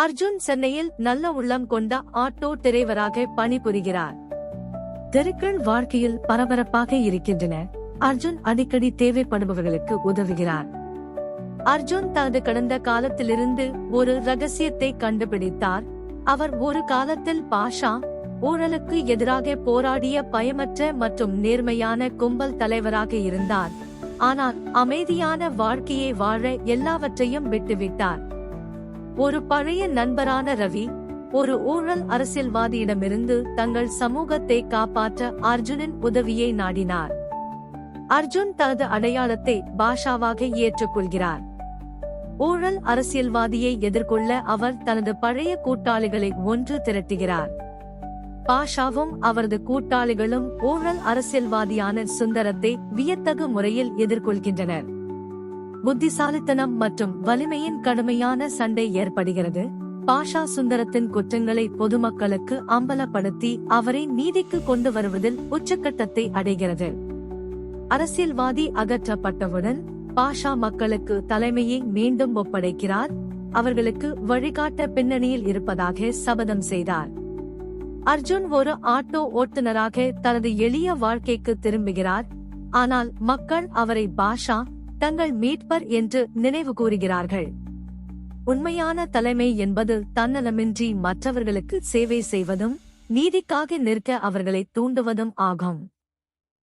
அர்ஜுன் சென்னையில் நல்ல உள்ளம் கொண்ட ஆட்டோ டிரைவராக பணிபுரிகிறார். தெருக்கள் வாழ்க்கையில் பரபரப்பாக இருக்கின்றன. அர்ஜுன் அடிக்கடி தேவைப்படுபவர்களுக்கு உதவுகிறார். அர்ஜுன் தனது கடந்த காலத்திலிருந்து ஒரு ரகசியத்தை கண்டுபிடித்தார். அவர் ஒரு காலத்தில் பாஷா ஊழலுக்கு எதிராக போராடிய பயமற்ற மற்றும் நேர்மையான கும்பல் தலைவராக இருந்தார். ஆனால் அமைதியான வாழ்க்கையை வாழ எல்லாவற்றையும் விட்டுவிட்டார். ஒரு பழைய நண்பரான ரவி ஒரு ஊழல் அரசியல்வாதியிடமிருந்து தங்கள் சமூகத்தை காப்பாற்ற அர்ஜுனின் உதவியை நாடினார். அர்ஜுன் தனது அடையாளத்தை பாஷாவாக ஏற்றுக்கொள்கிறார். ஊழல் அரசியல்வாதியை எதிர்கொள்ள அவர் தனது பழைய கூட்டாளிகளை ஒன்று திரட்டுகிறார். பாஷாவும் அவரது கூட்டாளிகளும் ஊழல் அரசியல்வாதியான சுந்தரத்தை வியத்தகு முறையில் எதிர்கொள்கின்றனர். புத்திசாலித்தனம் மற்றும் வலிமையின் கடுமையான சண்டை ஏற்படுகிறது. பாஷா சுந்தரத்தின் குற்றங்களை பொதுமக்களுக்கு அம்பலப்படுத்தி அவரை நீதிக்கு கொண்டு வருவதில் உச்சக்கட்டத்தை அடைகிறது. அரசியல்வாதி அகற்றப்பட்டவுடன் பாஷா மக்களுக்கு தலைமையை மீண்டும் ஒப்படைக்கிறார். அவர்களுக்கு வழிகாட்ட பின்னணியில் இருப்பதாக சபதம் செய்தார். அர்ஜுன் ஒரு ஆட்டோ ஓட்டுநராக தனது எளிய வாழ்க்கைக்கு திரும்புகிறார். ஆனால் மக்கள் அவரை பாஷா தங்கள் மீட்பர் என்று நினைவு கூறுகிறார்கள் உண்மையான தலைமை என்பது தன்னலமின்றி மற்றவர்களுக்கு சேவை செய்வதும் நீதிக்காக நிற்க அவர்களை தூண்டுவதும் ஆகும்.